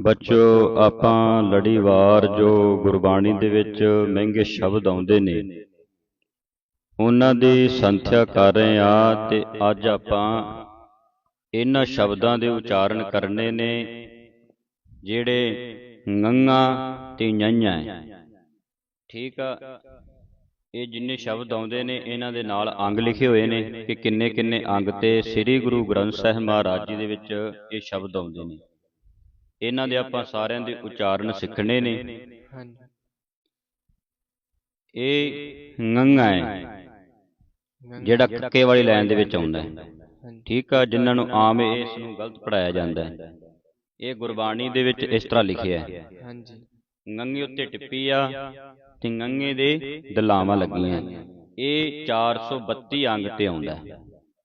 ਬੱਚੋ, ਆਪਾਂ ਲੜੀਵਾਰ ਜੋ ਗੁਰਬਾਣੀ ਦੇ ਵਿੱਚ ਮਹਿੰਗੇ ਸ਼ਬਦ ਆਉਂਦੇ ਨੇ, ਉਹਨਾਂ ਦੀ ਸੰਥਿਆ ਕਰ ਰਹੇ ਆ ਤੇ ਅੱਜ ਆਪਾਂ ਇਹਨਾਂ ਸ਼ਬਦਾਂ ਦੇ ਉਚਾਰਨ ਕਰਨੇ ਨੇ, ਜਿਹੜੇ ngੰਗਾ ਤੇ ñੰਝਾ ਠੀਕ ਆ? ਇਹ ਜਿੰਨੇ ਸ਼ਬਦ ਆਉਂਦੇ ਨੇ, ਇਹਨਾਂ ਦੇ ਨਾਲ ਅੰਗ ਲਿਖੇ ਹੋਏ ਨੇ ਕਿ ਕਿੰਨੇ ਕਿੰਨੇ ਅੰਗ ਤੇ ਸ੍ਰੀ ਗੁਰੂ ਗ੍ਰੰਥ ਸਾਹਿਬ ਮਹਾਰਾਜ ਜੀ ਦੇ ਵਿੱਚ ਇਹ ਸ਼ਬਦ ਆਉਂਦੇ ਨੇ। ਇਹਨਾਂ ਦੇ ਆਪਾਂ ਸਾਰਿਆਂ ਦੇ ਉਚਾਰਨ ਸਿੱਖਣੇ ਨੇ। ਹਾਂਜੀ। ਇਹ ngੰਗਾ ਹੈ ਜਿਹੜਾ ਕੱਕੇ ਵਾਲੀ ਲਾਈਨ ਦੇ ਵਿੱਚ ਆਉਂਦਾ ਹੈ। ਠੀਕ ਆ ਜਿਨ੍ਹਾਂ ਨੂੰ ਆਮ ਇਸ ਨੂੰ ਗਲਤ ਪੜਾਇਆ ਜਾਂਦਾ ਹੈ। ਇਹ ਗੁਰਬਾਣੀ ਦੇ ਵਿੱਚ ਇਸ ਤਰ੍ਹਾਂ ਲਿਖਿਆ ਹੈ। ਹਾਂਜੀ। ngੰਗੇ ਉੱਤੇ ਟਿੱਪੀ ਆ ਤੇ ngੰਗੇ ਦੇ ਦਲਾਵਾਂ ਲੱਗੀਆਂ ਇਹ 432 ਅੰਗ ਤੇ ਆਉਂਦਾ ਹੈ।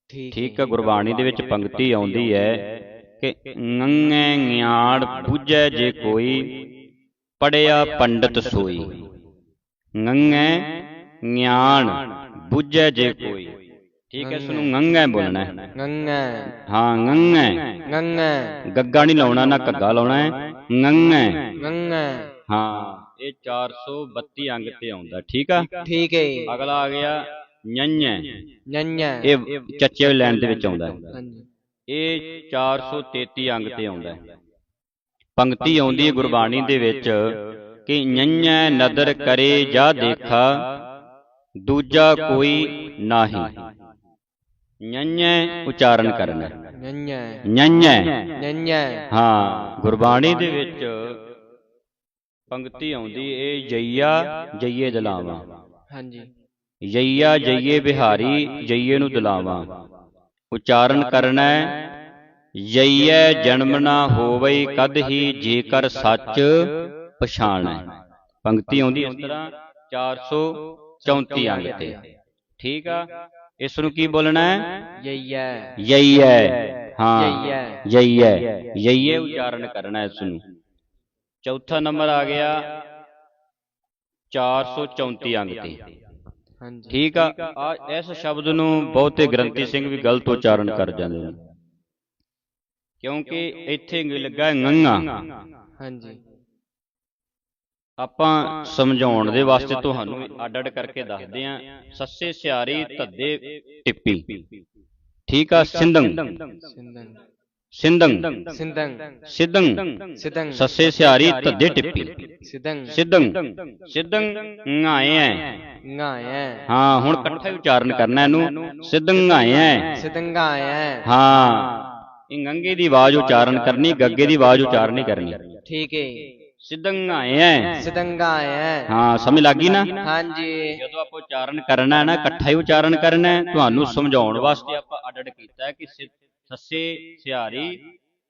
ਠੀਕ ਠੀਕ ਆ ਗੁਰਬਾਣੀ ਦੇ ਵਿੱਚ ਪੰਕਤੀ ਆਉਂਦੀ ਹੈ। ਕਿ ngੰਗੇ ਗਿਆਨ ਬੁੱਝੈ ਜੇ ਕੋਈ ਪੜਿਆ ਪੰਡਤ ਸੋਈ। ngੰਗੇ ਗਿਆਨ ਬੁੱਝੈ ਜੇ ਕੋਈ। ਠੀਕ ਹੈ ਇਸ ਨੂੰ ngੰਗੇ ਬੋਲਣਾ ਹੈ। ਗੰਗਾ ਹਾਂ ngੰਗੇ ਗੰਗਾ ਗੱਗਾ ਨਹੀਂ ਲਾਉਣਾ ਨਾ ਘੱਗਾ ਲਾਉਣਾ ਹੈ। ngੰਗੇ ਗੰਗਾ ਹਾਂ ਇਹ 432 ਅੰਗ ਤੇ ਆਉਂਦਾ ਠੀਕ ਆ? ਠੀਕ ਹੈ ਅਗਲਾ ਆ ਗਿਆ ñੰਝੈ ਨੰਨਾ ਇਹ ਚੱਚੇ ਲਾਈਨ ਦੇ ਵਿੱਚ ਆਉਂਦਾ ਹੈ। ਹਾਂਜੀ। ਇਹ 433 ਅੰਗ ਤੇ ਆਉਂਦਾ ਹੈ। ਪੰਕਤੀ ਆਉਂਦੀ ਹੈ ਗੁਰਬਾਣੀ ਦੇ ਵਿੱਚ ਕਿ ñੰਝੈ ਨਦਰ ਕਰੇ ਜਾ ਦੇਖਾ ਦੂਜਾ ਕੋਈ ਨਾਹੀ। ñੰਝੈ ਉਚਾਰਨ ਕਰਨਾ। ਨੰਨਾ। ñੰਝੈ ਨੰਨਾ। ਹਾਂ ਗੁਰਬਾਣੀ ਦੇ ਵਿੱਚ ਪੰਕਤੀ ਆਉਂਦੀ ਇਹ ਜਈਆ ਜਈਏ ਦਲਾਵਾਂ। ਹਾਂਜੀ। ਜਈਆ ਜਈਏ ਬਿਹਾਰੀ ਜਈਏ ਨੂੰ ਦਲਾਵਾਂ। ਉਚਾਰਨ ਕਰਨਾ। ਹੈ ਜਈਐ ਜਨਮ ਨਾ ਹੋਵਈ ਕਦ ਹੀ ਜੇਕਰ ਸੱਚ ਪਛਾਣੈ। ਪੰਕਤੀ ਆਉਂਦੀ ਇਸ ਤਰ੍ਹਾਂ 434 ਅੰਗ ਤੇ। ਠੀਕ ਆ? ਇਸ ਨੂੰ ਕੀ ਬੋਲਣਾ? ਹੈ ਯਈਆ ਜਈਐ। ਹਾਂ। ਯਈਆ ਜਈਐ। ਜਈਐ। ਉਚਾਰਨ ਕਰਨਾ ਇਸ ਨੂੰ। ਚੌਥਾ ਨੰਬਰ ਆ ਗਿਆ। 434 ਅੰਗ ਤੇ। ਠੀਕ ਆ ਇਸ ਸ਼ਬਦ ਨੂੰ ਬਹੁਤੇ ਗ੍ਰੰਥੀ ਸਿੰਘ ਵੀ ਗਲਤ ਉਚਾਰਨ ਕਰ ਜਾਂਦੇ ਨੇ। ਕਿਉਂਕਿ ਇੱਥੇ ਲੱਗਾ ngੰਗਾ ਹਾਂਜੀ। ਆਪਾਂ ਸਮਝਾਉਣ ਦੇ ਵਾਸਤੇ ਤੁਹਾਨੂੰ ਅੱਡ ਅੱਡ ਕਰਕੇ ਦੱਸਦੇ ਆਂ ਸੱਸੇ ਸਿਆਰੀ ਧੱਦੇ ਟਿੱਪੀ। ਠੀਕ ਆ ਸਿੰਦੰ ਸਿੰਦੰ ਸਿਦੰ ਸਿਦੰ ਸੱਸੇ ਸਿਆਰੀ ਧੱਦੇ ਟਿੱਪੀ। ਸਿਦੰ ਸਿਦੰ ਸਿਦੰ ngਾਏ ਗਾਇਆ ਹਾਂ ਹੁਣ ਇਕੱਠਾ ਹੀ ਉਚਾਰਨ ਕਰਨਾ ਇਹਨੂੰ। ਸਿਦੰ ngਾਏ ਸਿਦੰ ਗਾਇਆ ਹਾਂ। ਇਹ ਗੰਗੇ ਦੀ ਆਵਾਜ਼ ਉਚਾਰਨ ਕਰਨੀ ਗੱਗੇ ਦੀ ਆਵਾਜ਼ ਉਚਾਰਨ ਨਹੀਂ ਕਰਨੀ। ਠੀਕ ਹੈ ਸਿਦੰ ngਾਏ ਸਿਦੰ ਗਾਇਆ ਹਾਂ ਸਮਝ ਲੱਗੀ ਨਾ? ਹਾਂਜੀ। ਜਦੋਂ ਆਪਾਂ ਉਚਾਰਨ ਕਰਨਾ ਹੈ ਨਾ ਇਕੱਠਾ ਹੀ ਉਚਾਰਨ ਕਰਨਾ ਹੈ। ਤੁਹਾਨੂੰ ਸਮਝਾਉਣ ਵਾਸਤੇ ਆਪਾਂ ਅੱਡ ਅੱਡ ਕੀਤਾ ਹੈ ਕਿ ਸੱਸੇ ਸਿਹਾਰੀ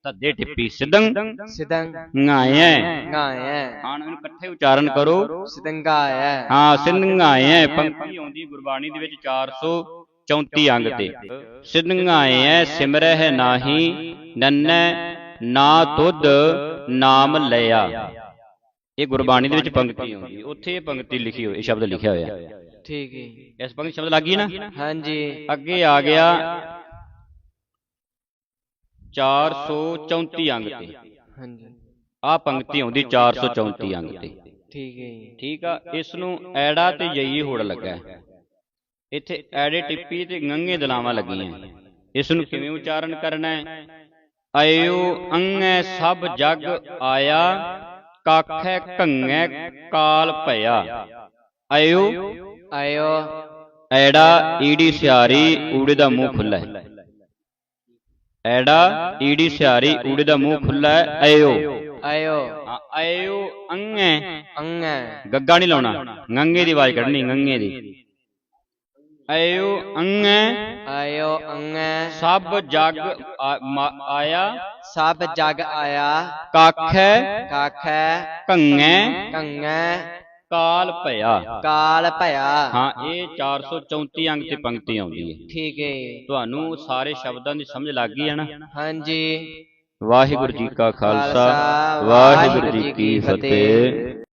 ਧੱਦੇ ਟਿੱਪੀ ਸਿਦੰ ਸਿਦੰ ngਾਏ ਗਾਇਆ ਹਾਂ ਇਹਨੂੰ ਇਕੱਠੇ ਉਚਾਰਨ ਕਰੋ। ਸਿਦੰ ਗਾਇਆ ਹਾਂ ਸਿੰਧਾਏ ਪੰਕਤੀ ਆਉਂਦੀ ਗੁਰਬਾਣੀ ਦੇ ਵਿੱਚ 434 ਅੰਗ ਤੇ। ਸਿੰਧਾਏ ਸਿਮਰਹਿ ਨਾਹੀ ਨੰਨੈ ਨਾ ਤੁਧ ਨਾਮ ਲਿਆ। ਇਹ ਗੁਰਬਾਣੀ ਦੇ ਵਿੱਚ ਪੰਕਤੀ ਆਉਂਦੀ ਉੱਥੇ ਇਹ ਪੰਕਤੀ ਲਿਖੀ ਹੋਈ ਇਹ ਸ਼ਬਦ ਲਿਖਿਆ ਹੋਇਆ। ਠੀਕ ਹੈ। ਇਸ ਪੰਕਤੀ ਸ਼ਬਦ ਲੱਗੀ ਨਾ? ਹਾਂਜੀ। ਅੱਗੇ ਆ ਗਿਆ। 434 ਅੰਗ ਤੇ। ਹਾਂਜੀ। ਆ ਪੰਕਤੀ ਆਉਂਦੀ 434 ਅੰਗ ਤੇ। ਠੀਕ ਹੈ ਜੀ। ਠੀਕ ਆ ਇਸ ਨੂੰ ਐੜਾ ਤੇ ਜਈ ਹੋੜ ਲੱਗਾ। ਇੱਥੇ ਐੜੇ ਟਿੱਪੀ ਤੇ ਗੰਗੇ ਦਲਾਵਾਂ ਲੱਗੀਆਂ ਇਸ ਨੂੰ ਕਿਵੇਂ ਉਚਾਰਨ ਕਰਨਾ ਹੈ? ਅਯੋ ਅੰਗੈ ਸਭ ਜਗ ਆਇਆ ਕਾਖੈ ਕੰਗੈ ਕਾਲ ਭਇਆ। ਅਯੋ ਆਇਓ। ਐੜਾ ਈੜੀ ਸਿਆਰੀ ਊੜੇ ਦਾ ਮੂੰਹ ਖੁੱਲਾ ਹੈ। ਐੜਾ ਈੜੀ ਸਿਆਰੀ ਊੜੇ ਦਾ ਮੂੰਹ ਖੁੱਲਾ ਹੈ ਆਇਓ। ਹਾਂ, ਅਯੋ ਅੰਗੈ। ਅੰਗਾ। ਗੱਗਾ ਨਹੀਂ ਲਾਉਣਾ ਗੰਗੇ ਦੀ ਆਵਾਜ਼ ਕੱਢਣੀ ਗੰਗੇ ਦੀ। ਅਯੋ ਅੰਗੈ। ਆਇਓ ਅੰਗਾ। ਸਭ ਜਗ ਆਇਆ। ਸਭ ਜਗ ਆਇਆ। ਕਾਖੈ। ਕਾਖੈ। ਕੰਗੈ। ਕੰਗਾ। ਕਾਲ ਭਇਆ। ਕਾਲ ਭਇਆ। ਹਾਂ ਇਹ 434 ਅੰਗ ਤੇ ਪੰਕਤੀ ਆਉਂਦੀ ਹੈ। ਠੀਕ ਹੈ। ਤੁਹਾਨੂੰ ਸਾਰੇ ਸ਼ਬਦਾਂ ਦੀ ਸਮਝ ਲੱਗ ਗਈ ਹੈ ਨਾ? ਹਾਂਜੀ। ਵਾਹਿਗੁਰੂ ਜੀ ਕਾ ਖਾਲਸਾ ਖਾਲਸਾ, ਵਾਹਿਗੁਰੂ ਜੀ ਕੀ ਫਤਿਹ।